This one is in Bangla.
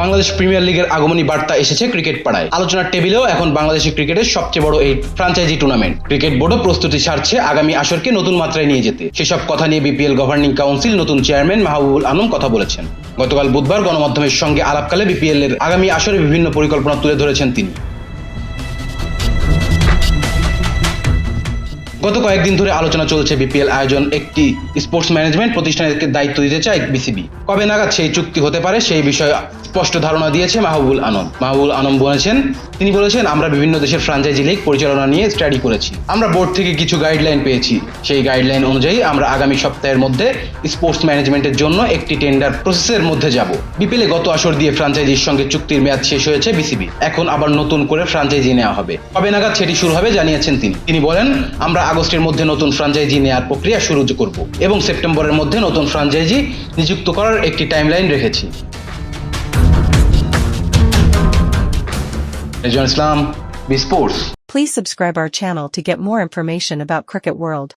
বাংলাদেশ প্রিমিয়ার লিগের আগমনী বার্তা এসেছে ক্রিকেট পাড়ায়। আলোচনার টেবিলেও এখন বাংলাদেশের ক্রিকেটের সবচেয়ে বড় এই ফ্রাঞ্চাইজি টুর্নামেন্ট ক্রিকেট বোর্ডও প্রস্তুতি সারছে আগামী আসরকে নতুন মাত্রায় নিয়ে যেতে। সেসব কথা নিয়ে বিপিএল গভর্নিং কাউন্সিল নতুন চেয়ারম্যান মাহবুবুল আলম কথা বলেছেন। গতকাল বুধবার গণমাধ্যমের সঙ্গে আলাপকালে বিপিএল এর আগামী আসরে বিভিন্ন পরিকল্পনা তুলে ধরেছেন তিনি। গত কয়েকদিন ধরে আলোচনা চলছে বিপিএল আয়োজন একটি স্পোর্টস ম্যানেজমেন্ট প্রতিষ্ঠানের দায়িত্ব দিতে চায় বিসিবি। কবে নাগাদ সেই চুক্তি হতে পারে সেই বিষয়ে স্পষ্ট ধারণা দিয়েছে মাহবুবুল আনম। মাহবুবুল আনম বলেছেন, তিনি বলেছেন, আমরা বিভিন্ন দেশের ফ্রাঞ্চাইজি লিগ পরিচালনা নিয়ে স্টাডি করেছি। আমরা বোর্ড থেকে কিছু গাইডলাইন পেয়েছি। সেই গাইডলাইন অনুযায়ী আমরা আগামী সপ্তাহের মধ্যে স্পোর্টস ম্যানেজমেন্টের জন্য একটি টেন্ডার প্রসেসের মধ্যে যাব। বিপিএলে গত আসর দিয়ে ফ্রাঞ্চাইজির সঙ্গে চুক্তির মেয়াদ শেষ হয়েছে বিসিবি এখন আবার নতুন করে ফ্রাঞ্চাইজি নেওয়া হবে। কবে নাগাদ সেটি শুরু হবে জানিয়েছেন তিনি। তিনি বলেন, আমরা আগস্টের মধ্যে নতুন ফ্রাঞ্চাইজি নেওয়ার প্রক্রিয়া শুরু করব এবং সেপ্টেম্বরের মধ্যে নতুন ফ্রাঞ্চাইজি নিযুক্ত করার একটি টাইমলাইন রেখেছি। Islam, be sports. Please subscribe our channel to get more information about Cricket World.